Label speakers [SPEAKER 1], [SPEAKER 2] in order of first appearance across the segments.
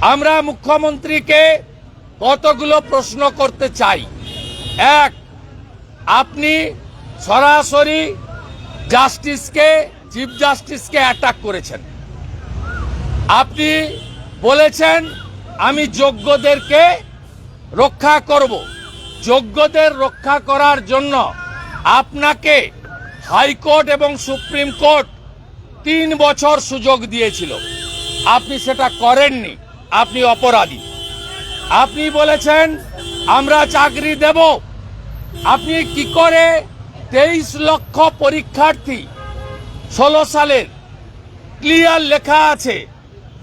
[SPEAKER 1] আমরা মুখ্যমন্ত্রীকে কতগুলো প্রশ্ন করতে চাই? এক, আপনি সরাসরি জাস্টিসকে, চিফ জাস্টিসকে অ্যাটাক করেছেন। আপনি বলেছেন, আমি যোগ্যদেরকে রক্ষা করব। যোগ্যদের রক্ষা করার জন্য আপনাকে হাইকোর্ট এবং সুপ্রিম কোর্ট তিন বছর সুযোগ দিয়েছিল। আপনি সেটা করেননি। আপনি অপরাধী। আপনি বলেছেন, আমরা চাকরি দেব। আপনি কি করে তেইশ লক্ষ পরীক্ষার্থী ষোলো সালের ক্লিয়ার লেখা আছে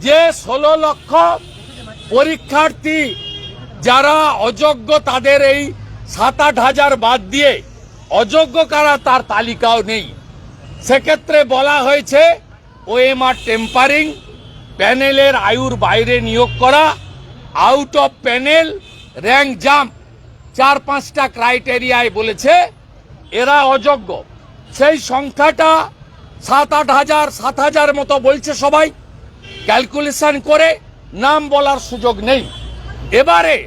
[SPEAKER 1] যে ষোলো লক্ষ পরীক্ষার্থী যারা অযোগ্য তাদের এই সাত আট হাজার বাদ দিয়ে অযোগ্য কারা তার তালিকাও নেই। সেক্ষেত্রে বলা হয়েছে, ওএমআর টেম্পারিং প্যানেলের আয়ুর বাইরে নিয়োগ করা out of panel rank jump চার পাঁচটা ক্রাইটেরিয়ায় বলেছে, এরা অযোগ্য। সেই সংখ্যাটা সাত আট হাজার, সাত হাজার মতো বলছে সবাই। ক্যালকুলেশন করে নাম বলার সুযোগ নেই। এবারে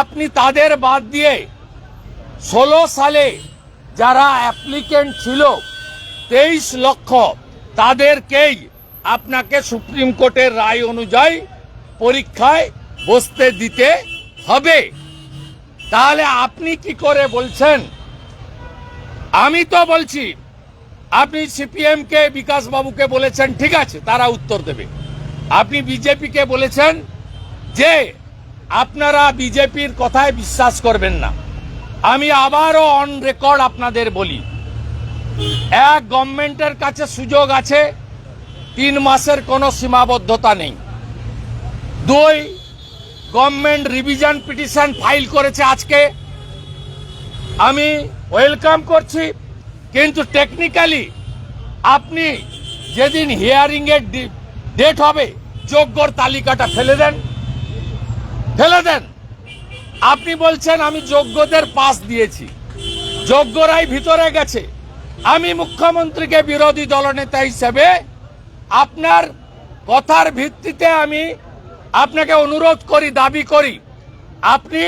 [SPEAKER 1] আপনি তাদের বাদ দিয়ে ষোলো সালে যারা অ্যাপ্লিকেন্ট ছিল, তেইশ লক্ষ, তাদেরকেই আপনাকে সুপ্রিম কোর্টের রায় অনুযায়ী পরীক্ষায় বসতে দিতে হবে। তাহলে আপনি কি করে বলছেন? আমি তো বলছি, আপনি সিপিএম কে বিকাশ বাবুকে বলেছেন, ঠিক আছে, তারা উত্তর দেবে। আপনি বিজেপিকে বলেছেন যে, আপনারা বিজেপির কথায় বিশ্বাস করবেন না। আমি আবারও অন রেকর্ড আপনাদের বলি, এক গভর্নমেন্টের কাছে সুযোগ আছে তিন মাসের কোনো সীমাবদ্ধতা নেই। দুই গভর্নমেন্ট রিভিশন পিটিশন ফাইল করেছে আজকে। আমি ওয়েলকাম করছি, কিন্তু টেকনিক্যালি আপনি যেদিন হিয়ারিং এর ডেট হবে, যোগ্যর তালিকাটা ফেলে দেন। ফেলে দেন। আপনি বলছেন আমি যোগ্যদের পাস দিয়েছি। যোগ্যরাই ভিতরে গেছে। আমি মুখ্যমন্ত্রীকে বিরোধী দলনেতা হিসেবে আপনার কথার ভিত্তিতে আমি আপনাকে অনুরোধ করি, দাবি করি, আপনি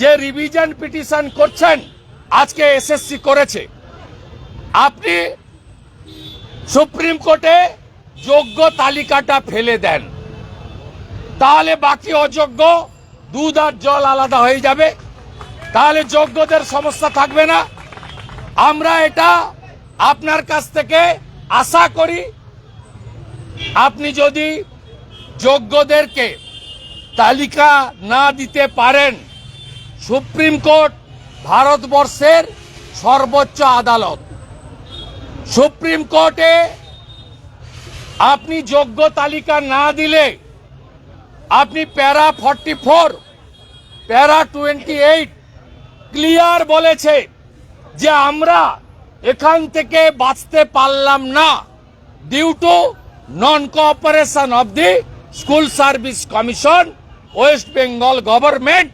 [SPEAKER 1] যে রিভিশন পিটিশন করছেন, আজকে এসএসসি করেছে, আপনি সুপ্রিম কোর্টে যোগ্য তালিকাটা ফেলে দেন, তাহলে বাকি অযোগ্য দুধ আর জল আলাদা হয়ে যাবে, তাহলে যোগ্যদের সমস্যা থাকবে না, আমরা এটা আপনার কাছ থেকে আশা করি আপনি যদি যোগ্যদেরকে তালিকা না দিতে পারেন, সুপ্রিম কোর্ট ভারতবর্ষের সর্বোচ্চ আদালত। সুপ্রিম কোর্টে আপনি যোগ্য তালিকা না দিলে, আপনি para forty four, para twenty eight clear বলেছে যে আমরা এখান থেকে বাঁচতে পারলাম না। Due to non cooperation of the school service commission West Bengal government